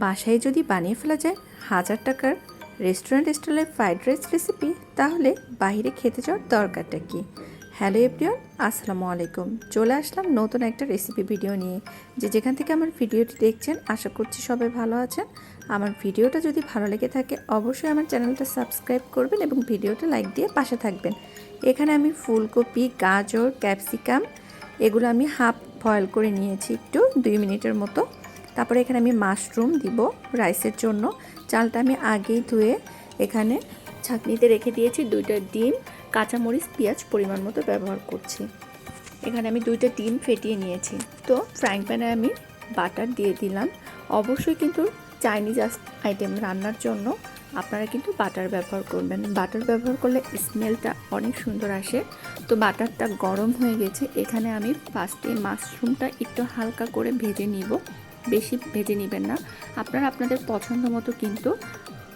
বাসায় যদি বানিয়ে ফেলা যায় হাজার টাকার রেস্টুরেন্ট স্টাইলের ফ্রাইড রাইস রেসিপি তাহলে বাইরে খেতে যাওয়ার দরকারটা কি? হ্যালো এভরিওয়ান আসসালামু আলাইকুম। চলে আসলাম নতুন একটা রেসিপি ভিডিও নিয়ে। যে যেখান থেকে আমার ভিডিওটি দেখছেন, আশা করছি সবাই ভালো আছেন। আমার ভিডিওটা যদি ভালো লেগে থাকে, অবশ্যই আমার চ্যানেলটা সাবস্ক্রাইব করবেন এবং ভিডিওটা লাইক দিয়ে পাশে থাকবেন। এখানে আমি ফুলকপি, গাজর ক্যাপসিকাম এগুলো আমি হাফ বয়েল করে নিয়েছি একটু, দুই মিনিটের মতো। তারপরে এখানে আমি মাশরুম দিব রাইসের জন্য। চালটা আমি আগেই ধুয়ে এখানে ছাঁকনিতে রেখে দিয়েছি দুইটা ডিম, কাঁচামরিচ, পেঁয়াজ পরিমাণ মতো ব্যবহার করছি। এখানে আমি দুইটা ডিম ফেটিয়ে নিয়েছি। তো ফ্রাইং প্যানে আমি বাটার দিয়ে দিলাম। অবশ্যই কিন্তু চাইনিজ আইটেম রান্নার জন্য আপনারা কিন্তু বাটার ব্যবহার করবেন। বাটার ব্যবহার করলে স্মেলটা অনেক সুন্দর আসে। তো বাটারটা গরম হয়ে গেছে। এখানে আমি ফার্স্টে মাশরুমটা একটু হালকা করে ভেজে নিব। বেশি ভেজে নেবেন না। আপনারা আপনাদের পছন্দ মতো কিন্তু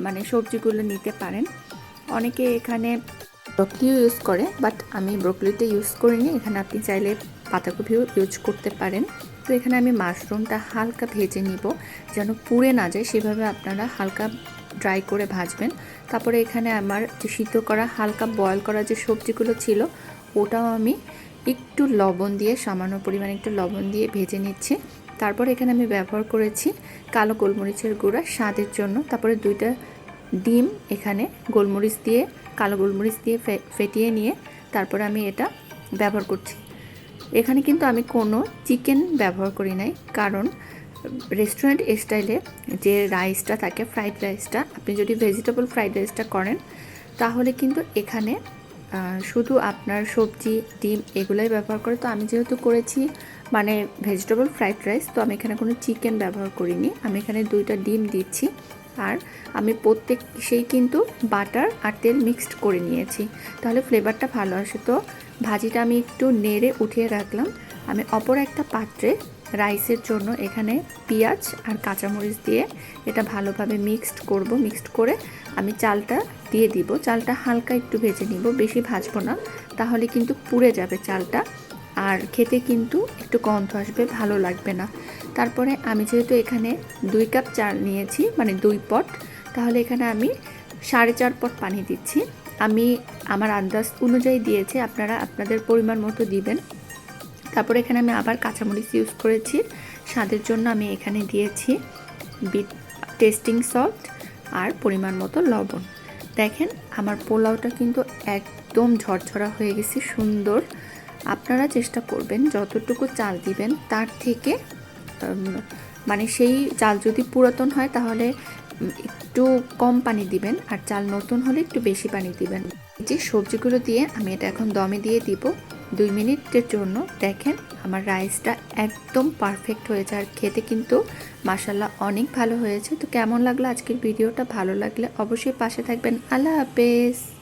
মানে সবজিগুলো নিতে পারেন। অনেকে এখানে ব্রকলিও ইউজ করে বাট আমি ব্রকলিটা ইউজ করিনি। এখানে আপনি চাইলে পাতাকপিও ইউজ করতে পারেন। তো এখানে আমি মাশরুমটা হালকা ভেজে নিব, যেন পুড়ে না যায়। সেভাবে আপনারা হালকা ড্রাই করে ভাজবেন। তারপরে এখানে আমার যে সিদ্ধ করা, হালকা বয়েল করা যে সবজিগুলো ছিল, ওটাও আমি একটু লবণ দিয়ে, সামান্য পরিমাণে একটু লবণ দিয়ে ভেজে নিচ্ছি। তারপর এখানে আমি ব্যবহার করেছি কালো গোলমরিচের গুঁড়া স্বাদের জন্য। তারপরে দুইটা ডিম এখানে গোলমরিচ দিয়ে, কালো গোলমরিচ দিয়ে ফেটিয়ে নিয়ে তারপরে আমি এটা ব্যবহার করছি। এখানে কিন্তু আমি কোনো চিকেন ব্যবহার করি নাই, কারণ রেস্টুরেন্ট স্টাইলে যে রাইসটা থাকে, ফ্রাইড রাইসটা, আপনি যদি ভেজিটেবল ফ্রাইড রাইসটা করেন, তাহলে কিন্তু এখানে শুধু আপনার সবজি, ডিম এগুলোই ব্যবহার করে, তো আমি যেহেতু করেছি মানে ভেজিটেবল ফ্রাইড রাইস তো আমি এখানে কোনো চিকেন ব্যবহার করিনি। আমি এখানে দুইটা ডিম দিচ্ছি, আর আমি প্রত্যেক, সেই কিন্তু বাটার আর তেল মিক্সড করে নিয়েছি। তাহলে ফ্লেভারটা ভালো আসে। তো ভাজিটা আমি একটু নেড়ে উঠিয়ে রাখলাম। আমি অপর একটা পাত্রে রাইসের জন্য এখানে পেঁয়াজ আর কাঁচামরিচ দিয়ে এটা ভালোভাবে মিক্সড করব, মিক্সড করে আমি চালটা দিয়ে দিব। চালটা হালকা একটু ভেজে নিব, বেশি ভাজবো না, তাহলে কিন্তু পুড়ে যাবে চালটা। আর খেতে কিন্তু একটু গন্ধ আসবে, ভালো লাগবে না। তারপরে আমি যেহেতু এখানে দুই কাপ চাল নিয়েছি মানে দুই পট, তাহলে এখানে আমি সাড়ে চার পট পানি দিচ্ছি। আমি আমার আন্দাজ অনুযায়ী দিয়েছি, আপনারা আপনাদের পরিমাণ মতো দিবেন। তারপরে এখানে আমি আবার কাঁচামরিচ ইউজ করেছি। স্বাদের জন্য আমি এখানে দিয়েছি বিট টেস্টিং সল্ট আর পরিমাণ মতো লবণ। দেখেন, আমার পোলাওটা কিন্তু একদম ঝরঝরা হয়ে গেছে, সুন্দর। আপনারা চেষ্টা করবেন, যতটুকু চাল দিবেন তার থেকে মানে সেই চাল যদি পুরাতন হয় তাহলে একটু কম পানি দিবেন আর চাল নতুন হলে একটু বেশি পানি দিবেন। যে সবজিগুলো দিয়ে আমি এটা এখন দমে দিয়ে দিব। দুই মিনিটের জন্য দেখেন আমার রাইসটা একদম পারফেক্ট হয়েছে আর খেতে কিন্তু মাসাল্লাহ অনেক ভালো হয়েছে। তো কেমন লাগল আজকের ভিডিওটা? ভালো লাগলে অবশ্যই পাশে থাকবেন। আল্লাহ হাফেজ।